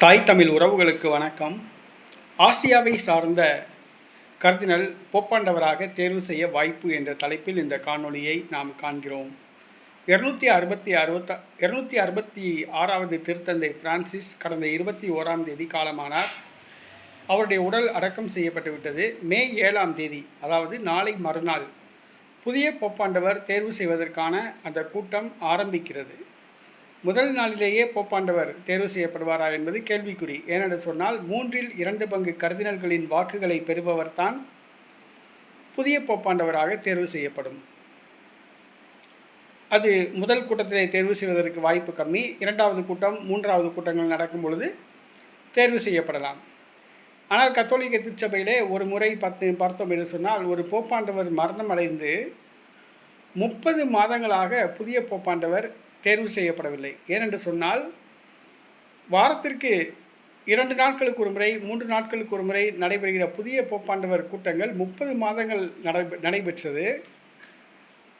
தாய் தமிழ் உறவுகளுக்கு வணக்கம். ஆசியாவை சார்ந்த கர்தினல் போப்பாண்டவராக தேர்வு செய்ய வாய்ப்பு என்ற தலைப்பில் இந்த காணொளியை நாம் காண்கிறோம். இருநூத்தி அறுபத்தி அறுபத்த இருநூத்தி அறுபத்தி ஆறாவது திருத்தந்தை பிரான்சிஸ் கடந்த இருபத்தி ஓராம் தேதி காலமானார். அவருடைய உடல் அடக்கம் செய்யப்பட்டுவிட்டது மே ஏழாம் தேதி அதாவது நாளை மறுநாள் புதிய போப்பாண்டவர் தேர்வு செய்வதற்கான அந்த கூட்டம் ஆரம்பிக்கிறது. முதல் நாளிலேயே போப்பாண்டவர் தேர்வு செய்யப்படுவாரா என்பது கேள்விக்குறி. ஏனென்று சொன்னால் மூன்றில் இரண்டு பங்கு கர்தினல்களின் வாக்குகளை பெறுபவர்தான் புதிய போப்பாண்டவராக தேர்வு செய்யப்படும். அது முதல் கூட்டத்திலே தேர்வு செய்வதற்கு வாய்ப்பு கம்மி. இரண்டாவது கூட்டம் மூன்றாவது கூட்டங்கள் நடக்கும் பொழுது தேர்வு செய்யப்படலாம். ஆனால் கத்தோலிக்க திருச்சபையிலே ஒரு முறை பார்த்து பார்த்தோம் என்று சொன்னால் ஒரு போப்பாண்டவர் மரணம் அடைந்து முப்பது மாதங்களாக புதிய போப்பாண்டவர் தேர்வு செய்யப்படவில்லை. ஏனென்று சொன்னால் வாரத்திற்கு இரண்டு நாட்களுக்கு ஒரு முறை மூன்று நாட்களுக்கு ஒரு முறை நடைபெறுகிற புதிய போப்பாண்டவர் கூட்டங்கள் முப்பது மாதங்கள் நடைபெ நடைபெற்றது.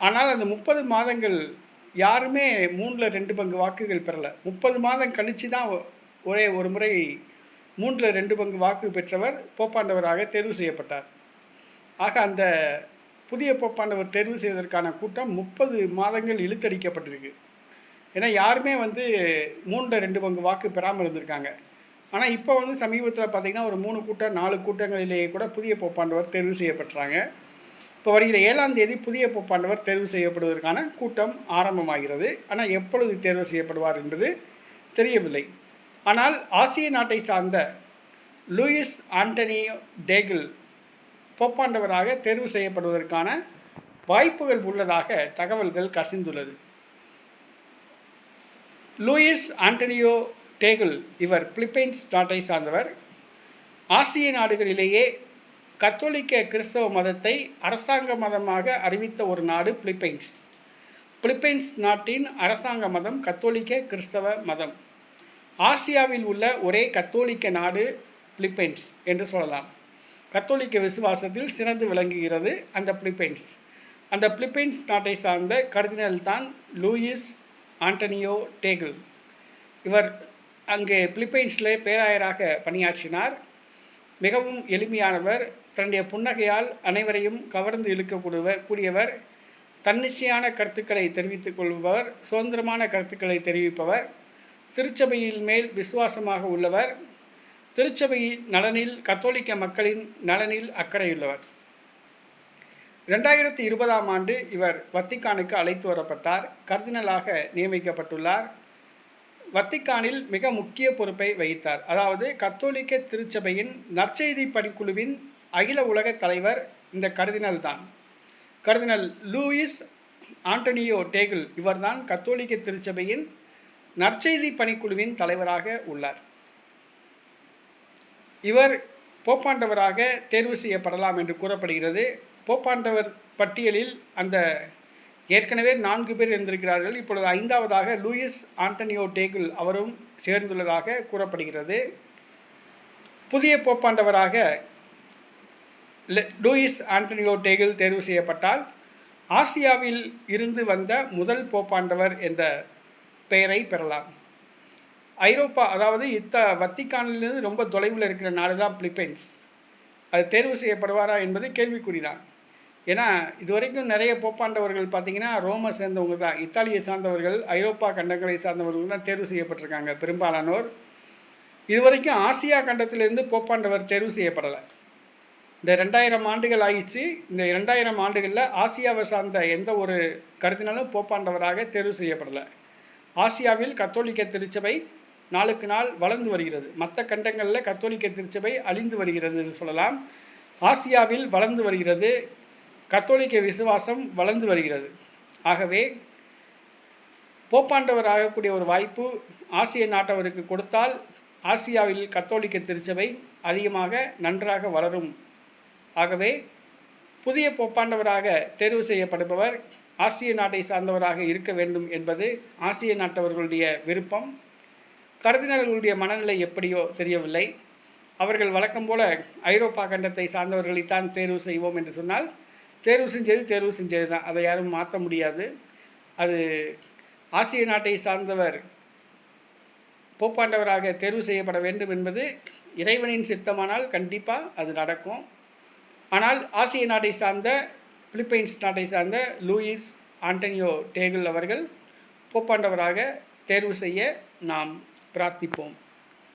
ஆனால் அந்த முப்பது மாதங்கள் யாருமே மூணில் ரெண்டு பங்கு வாக்குகள் பெறலை. முப்பது மாதம் கழித்து தான் ஒரே ஒரு முறை மூன்றில் ரெண்டு பங்கு வாக்கு பெற்றவர் போப்பாண்டவராக தேர்வு செய்யப்பட்டார். ஆக அந்த புதிய போப்பாண்டவர் தேர்வு செய்வதற்கான கூட்டம் முப்பது மாதங்கள் இழுத்தடிக்கப்பட்டிருக்கு. ஏன்னா யாருமே வந்து மூணில் ரெண்டு பங்கு வாக்கு பெறாமல் இருந்திருக்காங்க. ஆனால் இப்போ வந்து சமீபத்தில் பார்த்திங்கன்னா ஒரு மூணு கூட்டம் நாலு கூட்டங்களிலேயே கூட புதிய போப்பாண்டவர் தேர்வு செய்யப்பட்டுறாங்க. இப்போ வருகிற ஏழாம் தேதி புதிய போப்பாண்டவர் தேர்வு செய்யப்படுவதற்கான கூட்டம் ஆரம்பமாகிறது. ஆனால் எப்பொழுது தேர்வு செய்யப்படுவார் என்பது தெரியவில்லை. ஆனால் ஆசிய நாட்டை சார்ந்த லூயிஸ் ஆண்டனியோ டேகில் போப்பாண்டவராக தேர்வு செய்யப்படுவதற்கான வாய்ப்புகள் உள்ளதாக தகவல்கள் கசிந்துள்ளது. லூயிஸ் ஆண்டனியோ டேகிள் இவர் பிலிப்பைன்ஸ் நாட்டை சார்ந்தவர். ஆசிய நாடுகளிலேயே கத்தோலிக்க கிறிஸ்தவ மதத்தை அரசாங்க மதமாக அறிவித்த ஒரு நாடு பிலிப்பைன்ஸ். பிலிப்பைன்ஸ் நாட்டின் அரசாங்க மதம் கத்தோலிக்க கிறிஸ்தவ மதம். ஆசியாவில் உள்ள ஒரே கத்தோலிக்க நாடு பிலிப்பைன்ஸ் என்று சொல்லலாம். கத்தோலிக்க விசுவாசத்தில் சிறந்து விளங்குகிறது அந்த பிலிப்பைன்ஸ். அந்த பிலிப்பைன்ஸ் நாட்டை சார்ந்த கர்தினல் தான் லூயிஸ் ஆண்டனியோ டேகிள். இவர் அங்கே பிலிப்பைன்ஸில் பேராயராக பணியாற்றினார். மிகவும் எளிமையானவர் தன்னுடைய புன்னகையால் அனைவரையும் கவர்ந்து இழுக்கக்கூடியவர் கூடியவர் தன்னிச்சையான கருத்துக்களை தெரிவித்துக் கொள்பவர் சுதந்திரமான கருத்துக்களை தெரிவிப்பவர் திருச்சபையின் மேல் விசுவாசமாக உள்ளவர் திருச்சபையின் நலனில் கத்தோலிக்க மக்களின் நலனில் அக்கறையுள்ளவர். ரெண்டாயிரத்தி இருபதாம் ஆண்டு இவர் வத்திக்கானுக்கு அழைத்து வரப்பட்டார். கர்தினலாக நியமிக்கப்பட்டுள்ளார். வத்திக்கானில் மிக முக்கிய பொறுப்பை வகித்தார். அதாவது கத்தோலிக்க திருச்சபையின் நற்செய்தி பணிக்குழுவின் அகில உலக தலைவர் இந்த கர்தினல் தான். கர்தினல் லூயிஸ் ஆண்டனியோ டேகிள் இவர்தான் கத்தோலிக்க திருச்சபையின் நற்செய்தி பணிக்குழுவின் தலைவராக உள்ளார். இவர் போப்பாண்டவராக தேர்வு செய்யப்படலாம் என்று கூறப்படுகிறது. போப்பாண்டவர் பட்டியலில் அந்த ஏற்கனவே நான்கு பேர் இருந்திருக்கிறார்கள். இப்பொழுது ஐந்தாவதாக லூயிஸ் ஆண்டனியோ டேகுல் அவரும் சேர்ந்துள்ளதாக கூறப்படுகிறது. புதிய போப்பாண்டவராக லூயிஸ் ஆண்டனியோ டேகிள் தேர்வு செய்யப்பட்டால் ஆசியாவில் இருந்து வந்த முதல் போப்பாண்டவர் என்ற பெயரை பெறலாம். ஐரோப்பா அதாவது இத்த வத்திக்கானிலிருந்து ரொம்ப தொலைவில் இருக்கிற நாடு தான் பிலிப்பைன்ஸ். அது தேர்வு செய்யப்படுவாரா என்பது கேள்விக்குறிதான். ஏன்னா இதுவரைக்கும் நிறைய போப்பாண்டவர்கள் பார்த்திங்கன்னா ரோமை சேர்ந்தவங்க தான். இத்தாலியை சார்ந்தவர்கள் ஐரோப்பா கண்டங்களை சார்ந்தவர்கள் தான் தேர்வு செய்யப்பட்டிருக்காங்க பெரும்பாலானோர். இதுவரைக்கும் ஆசியா கண்டத்திலிருந்து போப்பாண்டவர் தேர்வு செய்யப்படலை. இந்த ரெண்டாயிரம் ஆண்டுகள் ஆயிடுச்சு. இந்த ரெண்டாயிரம் ஆண்டுகளில் ஆசியாவை சார்ந்த எந்த ஒரு கருத்தினாலும் போப்பாண்டவராக தேர்வு செய்யப்படலை. ஆசியாவில் கத்தோலிக்க திருச்சபை நாளுக்கு நாள் வளர்ந்து வருகிறது. மற்ற கண்டங்களில் கத்தோலிக்க திருச்சபை அழிந்து வருகிறது என்று சொல்லலாம். ஆசியாவில் வளர்ந்து வருகிறது. கத்தோலிக்க விசுவாசம் வளர்ந்து வருகிறது. ஆகவே போப்பாண்டவர் ஆகக்கூடிய ஒரு வாய்ப்பு ஆசிய நாட்டவருக்கு கொடுத்தால் ஆசியாவில் கத்தோலிக்க திருச்சபை அதிகமாக நன்றாக வளரும். ஆகவே புதிய போப்பாண்டவராக தேர்வு செய்யப்படுபவர் ஆசிய நாட்டை சார்ந்தவராக இருக்க வேண்டும் என்பது ஆசிய நாட்டவர்களுடைய விருப்பம். கருதினர்களுடைய மனநிலை எப்படியோ தெரியவில்லை. அவர்கள் வழக்கம் போல ஐரோப்பா கண்டத்தை சார்ந்தவர்களைத்தான் தேர்வு செய்வோம் என்று சொன்னால் தேர்வு செஞ்சது தேர்வு செஞ்சது தான் அதை யாரும் மாற்ற முடியாது. அது ஆசிய நாட்டை சார்ந்தவர் போப்பாண்டவராக தேர்வு செய்யப்பட வேண்டும் என்பது இறைவனின் சித்தமானால் கண்டிப்பாக அது நடக்கும். ஆனால் ஆசிய நாட்டை சார்ந்த பிலிப்பைன்ஸ் நாட்டை சார்ந்த லூயிஸ் ஆண்டனியோ டேகிள் அவர்கள் போப்பாண்டவராக தேர்வு செய்ய நாம் பிரார்த்திப்போம்.